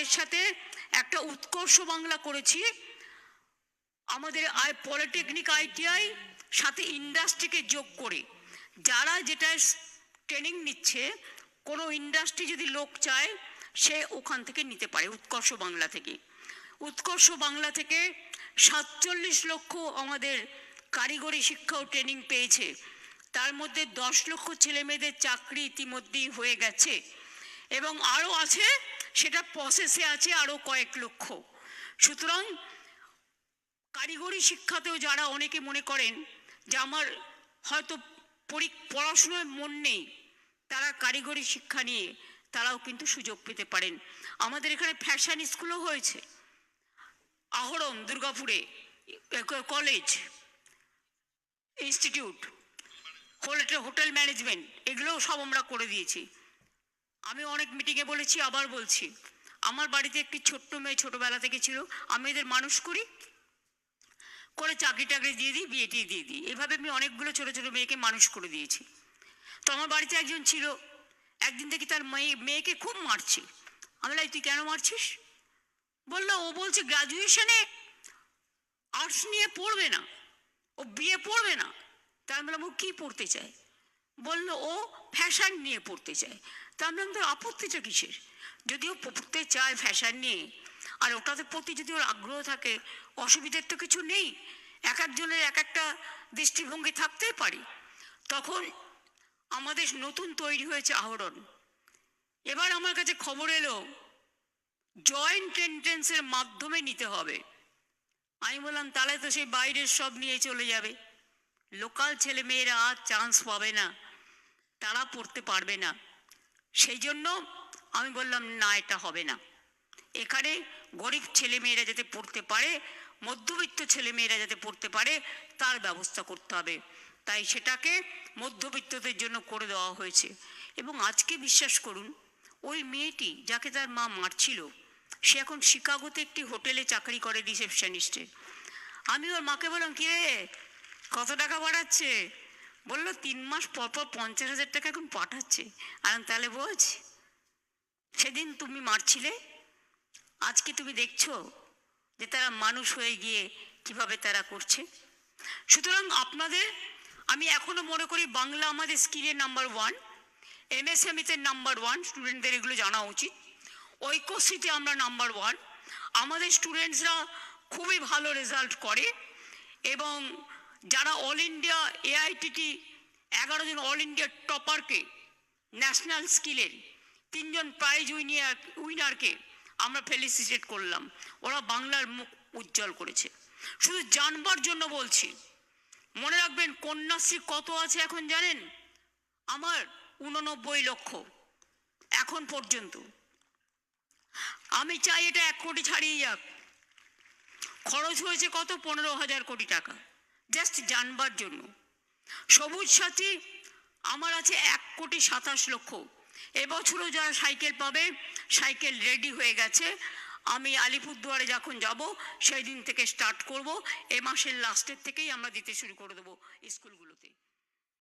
তাদের সাথে একটা উৎকর্ষ বাংলা করেছি। আমাদের আই পলিটেকনিক আইটিআই সাথে ইন্ডাস্ট্রিকে যোগ করে। যারা যেটা ট্রেনিং নিচ্ছে, কোনো ইন্ডাস্ট্রি যদি লোক চায়, সে ওখান থেকে নিতে পারে উৎকর্ষ বাংলা থেকে। উৎকর্ষ বাংলা থেকে সাতচল্লিশ লক্ষ আমাদের কারিগরি শিক্ষা ও ট্রেনিং পেয়েছে। তার মধ্যে দশ লক্ষ ছেলে মেয়েদের চাকরি ইতিমধ্যেই হয়ে গেছে। এবং আরও আছে সেটা প্রসেসে আছে আরও কয়েক লক্ষ। সুতরাং কারিগরি শিক্ষাতেও যারা অনেকে মনে করেন যে আমার হয়তো পড়াশুনোয় মন নেই, তারা কারিগরি শিক্ষা নিয়ে তারাও কিন্তু সুযোগ পেতে পারেন। আমাদের এখানে ফ্যাশন স্কুলও হয়েছে। আহরণ, দুর্গাপুরে কলেজ ইনস্টিটিউট হোটেল ম্যানেজমেন্ট এগুলোও সব আমরা করে দিয়েছি। আমি অনেক মিটিংয়ে বলেছি আবার বলছি। আমার বাড়িতে একটি ছোট্ট মেয়ে ছোটোবেলা থেকে ছিল আমি এদের মানুষ করি করে চাকরি টাকরি দিয়ে দিই বিয়েটি দিয়ে দিই। এভাবে আমি অনেকগুলো ছোট ছোট মেয়েকে মানুষ করে দিয়েছি। তো আমার বাড়িতে একজন ছিল একদিন দেখি তার মেয়ে মেয়েকে খুব মারছে। আমি বললাম, তুই কেন মারছিস? বলল ও বলছে গ্রাজুয়েশনে আর্টস নিয়ে পড়বে না ও বিয়ে পড়বে না। তাই আমি বললাম ও কী পড়তে চায়? বলল, ও ফ্যাশন নিয়ে পড়তে চায়। তা আমি তোর আপত্তিটা কিসের? যদি ও পড়তে চায় ফ্যাশন নিয়ে, আর ওটাতে প্রতি যদি ওর আগ্রহ থাকে, অসুবিধার তো কিছু নেই। এক একজনের এক একটা দৃষ্টিভঙ্গি থাকতেই পারি। তখন আমাদের নতুন তৈরি হয়েছে আহরণ। এবার আমার কাছে খবর এলো, জয়েন্ট এন্ট্রেন্সের মাধ্যমে নিতে হবে। আমি বললাম, তাহলে তো সেই বাইরের সব নিয়ে চলে যাবে। লোকাল ছেলে মেয়েরা আর চান্স পাবে না। তারা পড়তে পারবে না। সেই জন্য আমি বললাম, না, এটা হবে না। এখানে গরিব ছেলে মেয়েরা যাতে পড়তে পারে, মধ্যবিত্ত ছেলে মেয়েরা যাতে পড়তে পারে, তার ব্যবস্থা করতে হবে। তাই সেটাকে মধ্যবিত্তদের জন্য করে দেওয়া হয়েছে। এবং আজকে বিশ্বাস করুন, ওই মেয়েটি যাকে তার মা মারছিল, সে এখন শিকাগোতে একটি হোটেলে চাকরি করে রিসেপশনিস্টে। আমি ওর মাকে বললাম, কি কত টাকা বাড়াচ্ছে? বলল, তিন মাস পর পর পঞ্চাশ হাজার টাকা এখন পাঠাচ্ছে। আর তাহলে বোঝ। সেদিন তুমি মারছিলে। আজকে তুমি দেখছ যে তারা মানুষ হয়ে গিয়ে কীভাবে তারা করছে। সুতরাং আপনাদের, আমি এখনও মনে করি বাংলা আমাদের স্কিলের নাম্বার ওয়ান এমএসএমইতে নাম্বার ওয়ান স্টুডেন্টদের এগুলো জানা উচিত। ঐক্যশ্রীতে আমরা নাম্বার ওয়ান আমাদের স্টুডেন্টসরা খুবই ভালো রেজাল্ট করে এবং যারা অল ইন্ডিয়া এআইটিটি এগারো জন অল ইন্ডিয়া টপারকে ন্যাশনাল স্কিলের তিনজন প্রাইজ উইনিয়ার উইনারকে আমরা ফেলিসিটেট করলাম। ওরা বাংলার মুখ উজ্জ্বল করেছে। শুধু জানবার জন্য বলছি, মনে রাখবেন কন্যাশ্রী কত আছে এখন জানেন? আমার উননব্বই লক্ষ, এখন পর্যন্ত। আমি চাই এটা এক কোটি ছাড়িয়ে যাক। খরচ হয়েছে কত? পনেরো হাজার কোটি টাকা। জাস্ট জানবার জন্য। সবুজ সাথী, আমার আছে এক কোটি সাতাশ লক্ষ। এবছরও যারা সাইকেল পাবে, সাইকেল রেডি হয়ে গেছে। আমি আলিপুরদুয়ারে যখন যাব, সেই দিন থেকে স্টার্ট করব। এ মাসের লাস্টের থেকেই আমরা দিতে শুরু করে দেবো স্কুলগুলোতে।